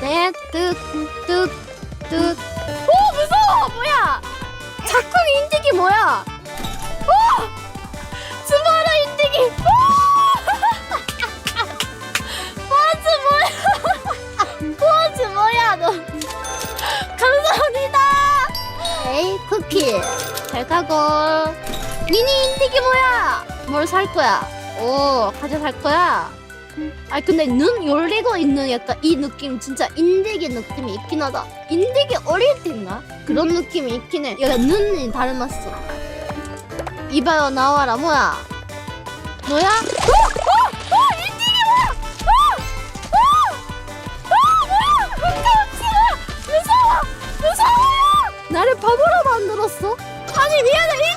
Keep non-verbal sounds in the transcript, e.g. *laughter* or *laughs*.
넷득득득 오 무서워! 뭐야? 작품 인디기 뭐야? 오! 스마라 인디기! 오! *laughs* 포즈 뭐야? *laughs* 포즈 뭐야 너? 감사합니다! 에이 쿠키. 잘 가고. 미니 인디기 뭐야? 뭘 살 거야? 오 과자 살 거야 아 근데 눈 열리고 있는 약간 이 느낌 진짜 인디게 느낌이 있긴 하다 인디게 어릴 때인가? 그런 느낌이 있긴 해 약간 눈이 닮았어 이봐요 나와라 뭐야 뭐야? 어! 어! 어! 어? 인디게 뭐야! 어! 어! 어! 뭐야! 깜짝이야! 무서워! 무서워! 나를 바보로 만들었어? 아니 미안해